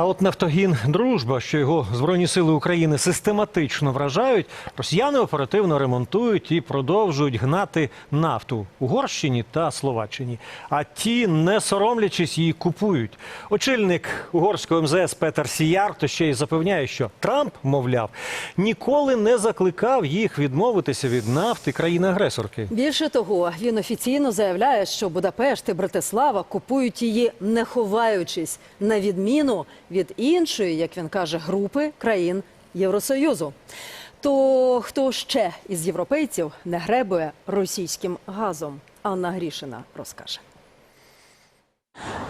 А от Нафтогін Дружба, що його збройні сили України систематично вражають, росіяни оперативно ремонтують і продовжують гнати нафту Угорщині та Словаччині. А ті, не соромлячись, її купують. Очільник угорського МЗС Петер Сіяр то ще й запевняє, що Трамп, мовляв, ніколи не закликав їх відмовитися від нафти країни-агресорки. Більше того, він офіційно заявляє, що Будапешт і Братислава купують її не ховаючись, на відміну від іншої, як він каже, групи країн Євросоюзу. То хто ще із європейців не гребує російським газом? Анна Грішина розкаже.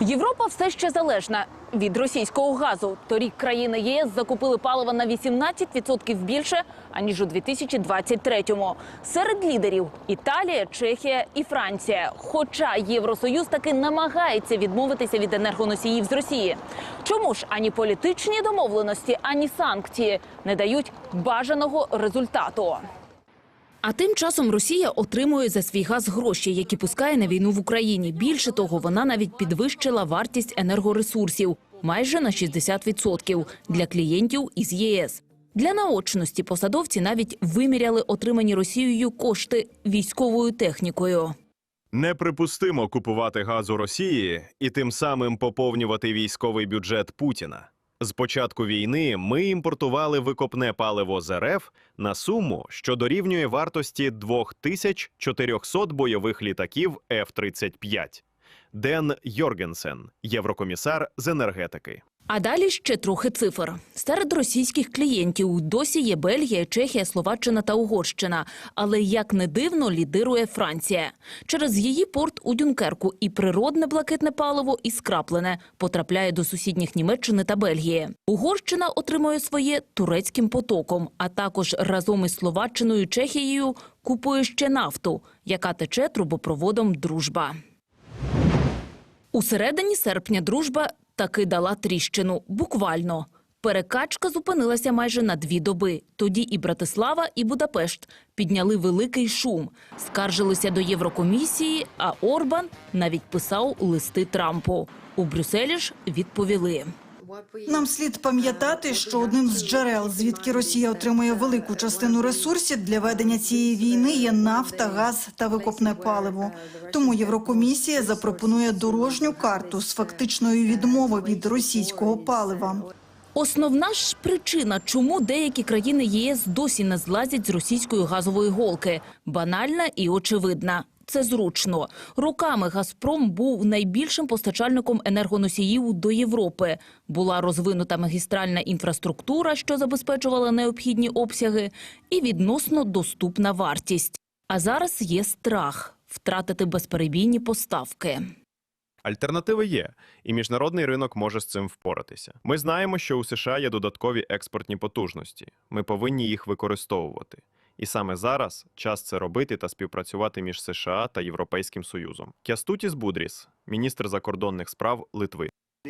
Європа все ще залежна від російського газу. Торік країни ЄС закупили палива на 18% більше аніж у 2023-му. Серед лідерів Італія, Чехія і Франція. Хоча Євросоюз таки намагається відмовитися від енергоносіїв з Росії. Чому ж ані політичні домовленості, ані санкції не дають бажаного результату? А тим часом Росія отримує за свій газ гроші, які пускає на війну в Україні. Більше того, вона навіть підвищила вартість енергоресурсів майже на 60% для клієнтів із ЄС. Для наочності посадовці навіть виміряли отримані Росією кошти військовою технікою. Неприпустимо купувати газ у Росії і тим самим поповнювати військовий бюджет Путіна. З початку війни ми імпортували викопне паливо з РФ на суму, що дорівнює вартості 2400 бойових літаків F-35. Ден Йоргенсен, єврокомісар з енергетики. А далі ще трохи цифр. Серед російських клієнтів досі є Бельгія, Чехія, Словаччина та Угорщина. Але як не дивно, лідирує Франція. Через її порт у Дюнкерку і природне блакитне паливо, і скраплене потрапляє до сусідніх Німеччини та Бельгії. Угорщина отримує своє турецьким потоком, а також разом із Словаччиною Чехією купує ще нафту, яка тече трубопроводом Дружба. У середині серпня дружба таки дала тріщину. Буквально. Перекачка зупинилася майже на дві доби. Тоді і Братислава, і Будапешт підняли великий шум, скаржилися до Єврокомісії, а Орбан навіть писав листи Трампу. У Брюсселі ж відповіли. Нам слід пам'ятати, що одним з джерел, звідки Росія отримує велику частину ресурсів для ведення цієї війни, є нафта, газ та викопне паливо. Тому Єврокомісія запропонує дорожню карту з фактичною відмовою від російського палива. Основна ж причина, чому деякі країни ЄС досі не злазять з російської газової голки, банальна і очевидна. Це зручно. Роками Газпром був найбільшим постачальником енергоносіїв до Європи. Була розвинута магістральна інфраструктура, що забезпечувала необхідні обсяги, і відносно доступна вартість. А зараз є страх втратити безперебійні поставки. Альтернативи є, і міжнародний ринок може з цим впоратися. Ми знаємо, що у США є додаткові експортні потужності. Ми повинні їх використовувати. І саме зараз час це робити та співпрацювати між США та Європейським Союзом. Кястутіс Будріс, міністр закордонних справ Литви.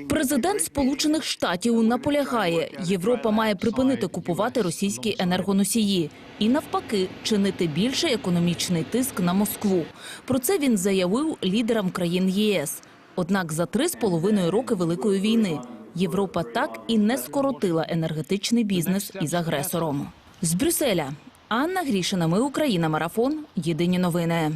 Президент Сполучених Штатів наполягає, Європа має припинити купувати російські енергоносії і навпаки чинити більший економічний тиск на Москву. Про це він заявив лідерам країн ЄС. Однак за три з половиною роки великої війни Європа так і не скоротила енергетичний бізнес із агресором. З Брюсселя Анна Грішина. Ми Україна. Марафон. Єдині новини.